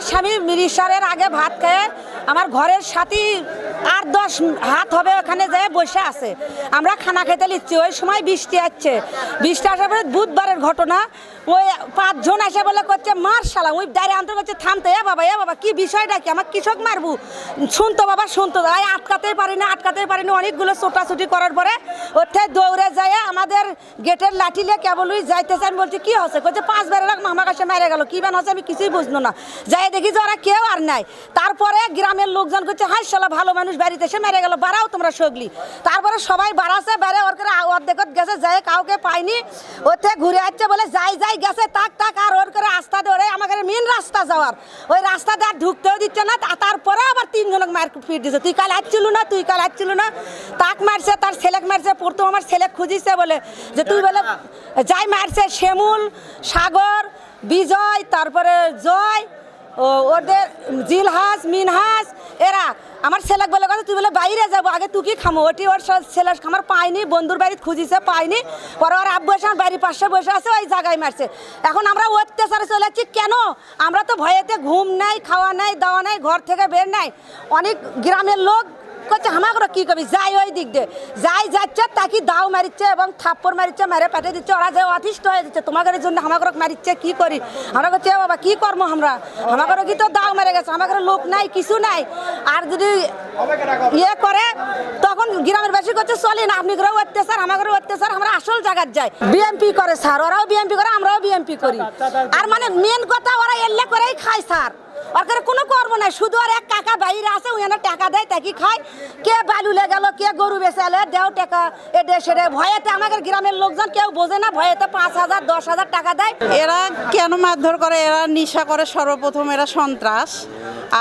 আমার স্বামী মিরিসারের আগে ভাত খেয়ে। আমার ঘরের সাথী আট দশ হাত হবে ওখানে যেয়ে বসে আছে। আমরা খানা খেতে নিচ্ছি ওই সময় বৃষ্টি আসছে। বৃষ্টি আসার পরে বুধবারের ঘটনা, ওই পাঁচজন এসে বলে করছে, মার শালা, ওই দাঁড়িয়ে আনতে করছে থামতে এ বাবা এ বাবা, কি বিষয়টা কি? আমার কৃষক মারবু? শুনতো বাবা শুনতো আয়, আটকাতেই পারিনি আটকাতেই পারিনি অনেকগুলো ছোটাছুটি করার পরে ওঠে, দৌড়ে যায়, আমাদের গেটের লাঠিলে কেবলই যাইতেছে, আমি বলছি, কি হচ্ছে করছে পাঁচ বেড়ে রাখ মামা কাছে মেরে গেল, কি বেন হচ্ছে আমি কিছুই বুঝলো না। যাই দেখি যে ওরা কেউ আর নাই। তারপরে গ্রামের লোকজন করছে হাই শালা, ভালো মানুষ বাড়িতে এসে মেরে গেল, বাড়াও তোমরা সগলি। তারপরে সবাই বাড়াছে, বেড়ে, ওর করে অর্ধেকত গেছে যায় কাউকে পাইনি ওতে ঘুরে আসছে বলে, যাই যাই, গেছে তাক তাক আর ওর করে রাস্তা ধরে আমাকে মেন রাস্তা যাওয়ার। ওই রাস্তাতে আর ঢুকতেও দিচ্ছে না তারপরে আবার তিনজনক মার পিট দিছে। তুই কাল আসছিল না, তুই কাল আসছিল না। তাক মারছে, তার ছেলেক মারছে, প্রথম আমার ছেলে খুঁজিছে বলে, যে তুই বলে, যাই মারছে, শ্যামুল, সাগর, বিজয়, তারপরে জয় ওদের জিলহাস, মিনহাস এরা, আমার ছেলেক বলে কথা, তুই বলে বাইরে যাব, আগে তুই কি খামো? ওটি ওর ছেলে আমার পাইনি বন্ধুর বাড়ি খুঁজিছে পাইনি পরে ওর আব্বু এসে আমার বাড়ির পাশে বসে আছে, ওই জায়গায় মারছে। এখন আমরা অত্যাচারে চলে যাচ্ছি, কেন? আমরা তো ভয়েতে ঘুম নাই, খাওয়া নাই, দাওয়া নাই, ঘর থেকে বের নাই। অনেক গ্রামের লোক করছে আমাকে কি করবি যাই ওই দিক দিয়ে। যাই যাচ্ছে তাকে দাও মারিচ্ছে এবং থাপ্পড় মারিচ্ছে মেরে পেটে দিচ্ছে। ওরা যে অতিষ্ঠ হয়ে দিচ্ছে তোমাদের জন্য আমাকে মারিচ্ছে কি করি? আমরা করছি বাবা কি কর্ম আমরা? আমাকে কি তো দাও মেরে গেছে? আমাকে লোক নাই কিছু নাই। আর যদি ইয়ে করে তখন গ্রামের বেশি করছে চলি না আপনি করে অত্যাচার আমাকে অত্যাচার আমরা আসল জায়গায় যাই। বিএমপি করে স্যার। ওরাও বিএমপি করে আমরাও বিএমপি করি। আর মানে মেন কথা ওরা এল্লে করেই খায় স্যার। ওর কোনো কর্ম নাই, শুধু আর এক কাকা বাইরে আছে ওখানে টাকা দেয় তাকে খায়। কে বালুলে গেল, কে গরু বেচালে দেও টাকা এডে সেডে ভয়েতে আমাদের গ্রামের লোকজন কেউ বোঝে না, ভয়েতে পাঁচ হাজার, দশ হাজার টাকা দেয়। এরা কেন মারধর করে? এরা নিশা করে সর্বপ্রথম, এরা সন্ত্রাস।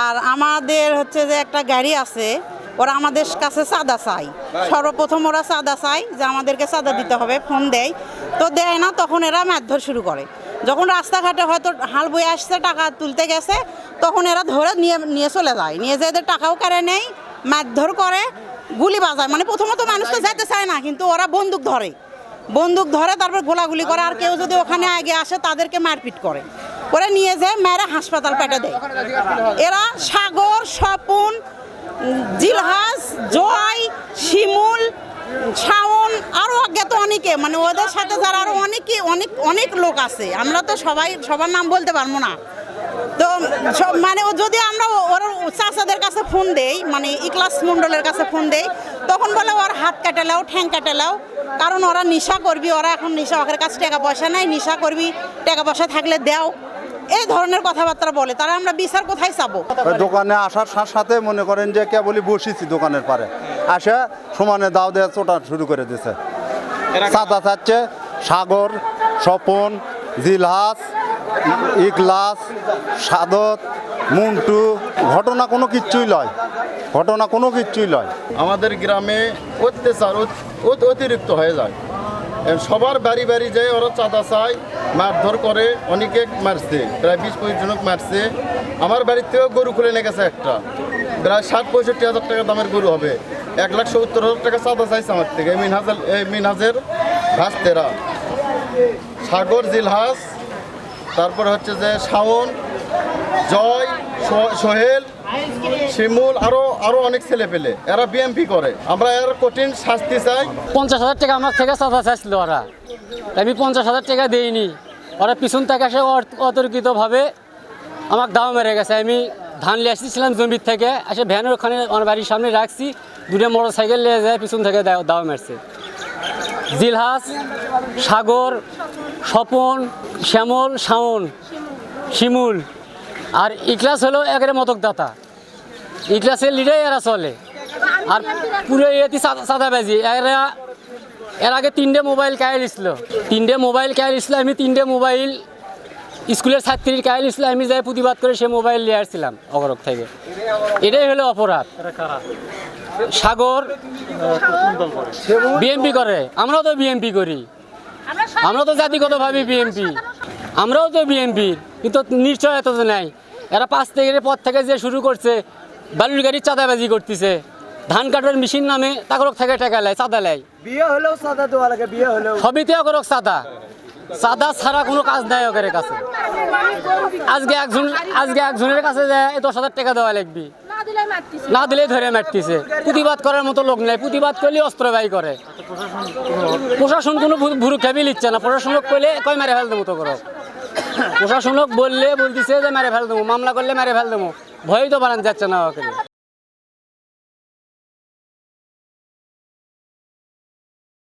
আর আমাদের হচ্ছে যে একটা গাড়ি আছে, ওরা আমাদের কাছে চাঁদা চাই সর্বপ্রথম ওরা চাঁদা চাই যে আমাদেরকে চাঁদা দিতে হবে, ফোন দেয়। তো দেয় না, তখন এরা মারধর শুরু করে। যখন রাস্তাঘাটে হয়তো হাল বয়ে আসছে, টাকা তুলতে গেছে, তখন এরা ধরে নিয়ে নিয়ে চলে যায়। নিয়ে যেয়ে এদের টাকাও কেড়ে নেই মারধর করে, গুলি বাজায়। মানে প্রথমত মানুষ তো যেতে চায় না, কিন্তু ওরা বন্দুক ধরে। বন্দুক ধরে, তারপর গোলাগুলি করে। আর কেউ যদি ওখানে আগে আসে, তাদেরকে মারপিট করে। করে নিয়ে যায় মেয়েরা হাসপাতাল পেটে দেয়। এরা সাগর, স্বপন জিলহাস জয় শিমুল শাওন আরও অজ্ঞাত অনেকে মানে ওদের সাথে যারা আরও অনেকে, অনেক অনেক লোক আছে, আমরা তো সবাই, সবার নাম বলতে পারব না। তো সব মানে ও যদি আমরা ওর চাচাদের কাছে ফোন দেই মানে ইকলাস মণ্ডলের কাছে ফোন দেই, তখন বলে ওর হাত কাটালাও ঠ্যাং কাটালাও কারণ ওরা নিশা করবি, ওরা এখন নিশা, ওদের কাছে টাকা পয়সা নাই, নিশা করবি, টাকা পয়সা থাকলে দেও। এই ধরনের কথাবার্তা বলে তারা আমরা বিচার কোথায় চাবো? দোকানে আসার সাথে মনে করেন যে কেবলই বসেছি দোকানের পারে। আসে সমানে দাও দেওয়া চোটা শুরু করে দিছে। সাদা চাচ্ছে সাগর স্বপন জিলহাস ইকলাস সাদত মুন্টু ঘটনা কোনো কিচ্ছুই লয়। ঘটনা কোনো কিচ্ছুই লয়। আমাদের গ্রামে অত্যাচার অত- অত- অতিরিক্ত হয়ে যায়। সবার বাড়ি বাড়ি যায় ওরা চাঁদা চায় মারধর করে অনেকে মারছে প্রায় বিশ পঁচিশ জনক মারছে। আমার বাড়ির থেকেও গরু খুলে নিয়ে গেছে একটা। প্রায় ষাট পঁয়ষট্টি হাজার টাকা দামের গরু হবে। এক লাখ সত্তর হাজার টাকা চাঁদা চাইছে আমার থেকে। মিনহাজের, এই মিনহাজের ভাস্তেরা। সাগর জিলহাস তারপর হচ্ছে যে শাওন, জয়, সো- সোহেল, শিমুল, আরও আরও অনেক ছেলে পেলে। এরা বিএমপি করে। আমরা এর কঠিন শাস্তি চাই। পঞ্চাশ হাজার টাকা আমার থেকে চাঁদা চাইছিল ওরা। আমি পঞ্চাশ হাজার টাকা দিইনি। ওরা পিছন থেকে অর- অতর্কিতভাবে আমাকে দাও মেরে গেছে। আমি ধান নিয়ে আসছিলাম জমির থেকে। এসে ভ্যানের ওখানে আমার বাড়ির সামনে রাখছি। দুটো মোটর সাইকেল নিয়ে যায়, পিছন থেকে দাও দাও মেরছে। জিলহাস, সাগর, স্বপন, শ্যামল, শাওন, শিমুল। আর ইকলাস হলো একেবারে মদকদাতা। ইকলাসের লিডাই এরা চলে। আর পুরো এতে সাদাবাজি এরা এর আগে তিনটে মোবাইল কায় দিছিল তিনটে মোবাইল কায় দিছিল আমি তিনটে মোবাইল স্কুলের ছাত্রীর কায় দিছিল আমি যাই প্রতিবাদ করে সে মোবাইল নিয়ে আসছিলাম অগরক থেকে। এটাই হলো অপরাধ। সাগর বিএমপি করে। আমরাও তো বিএমপি করি। আমরা তো জাতিগত জাতিগতভাবে বিএমপি আমরাও তো বিএমপি কিন্তু নিশ্চয় নিশ্চয়তা তো নাই। এরা পাঁচ থেকে পর থেকে যে শুরু করছে বালুর গাড়ির চাঁদাবাজি করতেছে। ধান কাটার মেশিন নামে তাগরক থেকে টাকা লেয় চাঁদা লেয়। বিয়ে হলেও সাদা দেওয়া লাগে বিয়ে হলেও। সবিতে অগরক চাঁদা। সাদা ছাড়া কোনো কাজ নাই ওদের কাছে। আজকে একজন, আজকে একজনের কাছে দশ হাজার টাকা দেওয়া লাগবে। না দিলে ধরে মারতেছে। প্রতিবাদ করার মতো লোক নেই। প্রতিবাদ করলে অস্ত্র ব্যয় করে। প্রশাসন কোনো ভুরু খেবি নিচ্ছে না। প্রশাসন লোক কইলে কয়, মেরে ফেল দেবো তো করো প্রশাসন লোক বললে, বলতেছে যে, মেরে ফেল দেবো। মামলা করলে, মেরে ফেল দেবো। ভয়ই তো বানান যাচ্ছে না ওকে